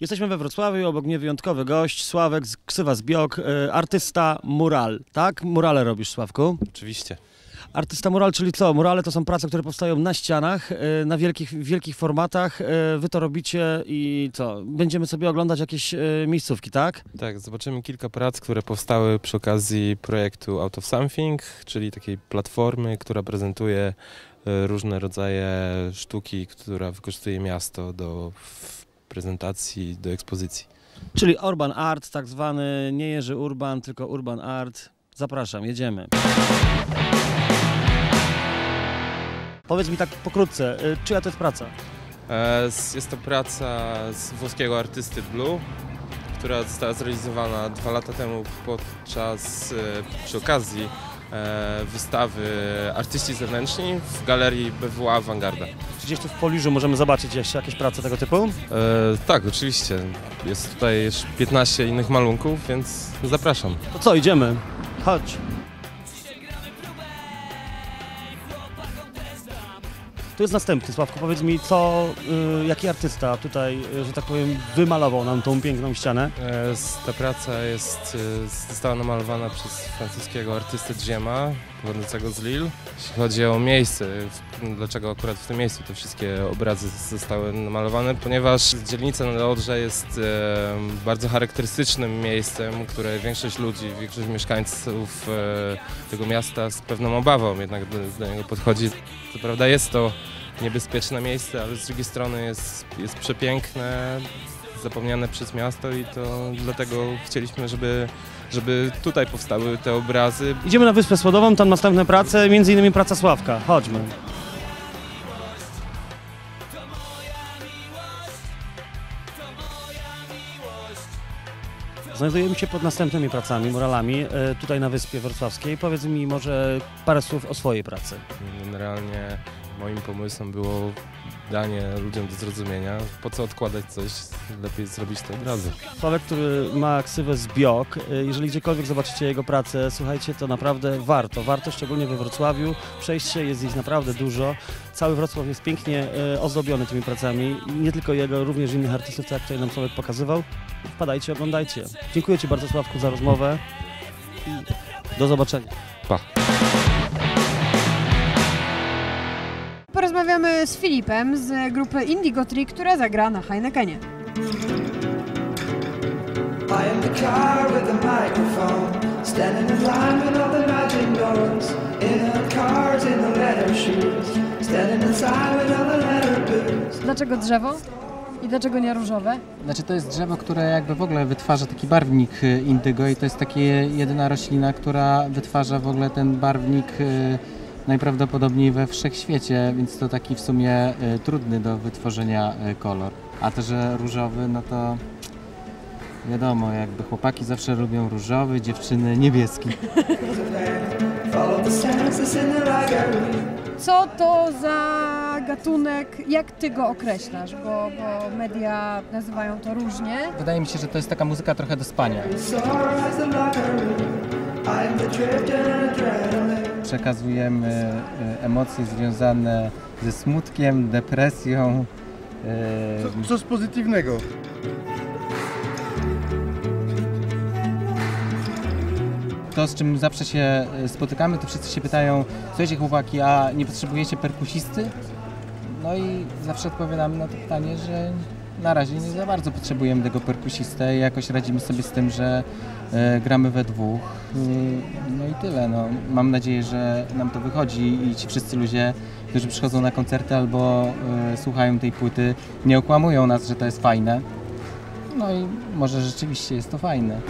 Jesteśmy we Wrocławiu, obok mnie wyjątkowy gość, Sławek z Ksywa Zbiok, y, artysta mural, tak? Murale robisz, Sławku? Oczywiście. Artysta mural, czyli co? Murale to są prace, które powstają na ścianach, y, na wielkich, wielkich formatach. y, Wy to robicie i co? Będziemy sobie oglądać jakieś y, miejscówki, tak? Tak, zobaczymy kilka prac, które powstały przy okazji projektu Out of Something, czyli takiej platformy, która prezentuje e, różne rodzaje sztuki, która wykorzystuje miasto do w prezentacji, do ekspozycji. Czyli urban art, tak zwany, nie Jerzy Urban, tylko urban art. Zapraszam, jedziemy. Powiedz mi tak pokrótce, y, czyja to jest praca? E, Jest to praca z włoskiego artysty Blue, która została zrealizowana dwa lata temu podczas, e, przy okazji wystawy Artyści Zewnętrzni w galerii BWA Awangarda. Czy gdzieś tu w Poliżu możemy zobaczyć jeszcze jakieś prace tego typu? E, tak, oczywiście. Jest tutaj jeszcze 15 innych malunków, więc zapraszam. To co, idziemy? Chodź. Tu jest następny, Sławku. Powiedz mi, co, y, jaki artysta tutaj, y, że tak powiem, wymalował nam tą piękną ścianę? E, Ta praca jest, e, została namalowana przez francuskiego artystę Dziema, pochodzącego z Lille. Jeśli chodzi o miejsce, dlaczego akurat w tym miejscu te wszystkie obrazy zostały namalowane, ponieważ dzielnica na Odrze jest bardzo charakterystycznym miejscem, które większość ludzi, większość mieszkańców e, tego miasta z pewną obawą jednak do, do niego podchodzi. Co prawda jest to niebezpieczne miejsce, ale z drugiej strony jest, jest przepiękne, zapomniane przez miasto i to dlatego chcieliśmy, żeby, żeby tutaj powstały te obrazy. Idziemy na Wyspę Słodową, tam następne prace, między innymi praca Sławka. Chodźmy. Znajdujemy się pod następnymi pracami, muralami, e, tutaj na Wyspie Wrocławskiej. Powiedz mi może parę słów o swojej pracy. Generalnie moim pomysłem było danie ludziom do zrozumienia, po co odkładać coś, lepiej zrobić to od razu. Sławek, który ma ksywę Zbiok, y, jeżeli gdziekolwiek zobaczycie jego pracę, słuchajcie, to naprawdę warto. Warto, szczególnie we Wrocławiu. Przejść się, jest ich naprawdę dużo. Cały Wrocław jest pięknie y, ozdobiony tymi pracami. Nie tylko jego, również innych artystów, tak jak tutaj nam Sławek pokazywał. Wpadajcie, oglądajcie. Dziękuję Ci bardzo, Sławku, za rozmowę. I do zobaczenia. Porozmawiamy z Filipem z grupy Indigo Tree, która zagra na Heinekenie. I am the car with the microphone, standing in line with all the magic doors. In the cars, in the leather shoes, standing inside with all the leather blues. Dlaczego drzewo? I dlaczego nie różowe? Znaczy to jest drzewo, które jakby w ogóle wytwarza taki barwnik y, indygo i to jest taka jedyna roślina, która wytwarza w ogóle ten barwnik y, najprawdopodobniej we wszechświecie, więc to taki w sumie y, trudny do wytworzenia y, kolor. A to, że różowy, no to wiadomo, jakby chłopaki zawsze lubią różowy, dziewczyny niebieski. Co to za gatunek? Jak ty go określasz? Bo, bo media nazywają to różnie. Wydaje mi się, że to jest taka muzyka trochę do spania. Przekazujemy y, emocje związane ze smutkiem, depresją, y, Co, coś pozytywnego. To, z czym zawsze się e, spotykamy, to wszyscy się pytają, słuchajcie chłopaki, a nie potrzebujecie perkusisty? No i zawsze odpowiadamy na to pytanie, że na razie nie za bardzo potrzebujemy tego perkusistę i jakoś radzimy sobie z tym, że e, gramy we dwóch. Y, no i tyle. No. Mam nadzieję, że nam to wychodzi i ci wszyscy ludzie, którzy przychodzą na koncerty albo e, słuchają tej płyty, nie okłamują nas, że to jest fajne. No i może rzeczywiście jest to fajne.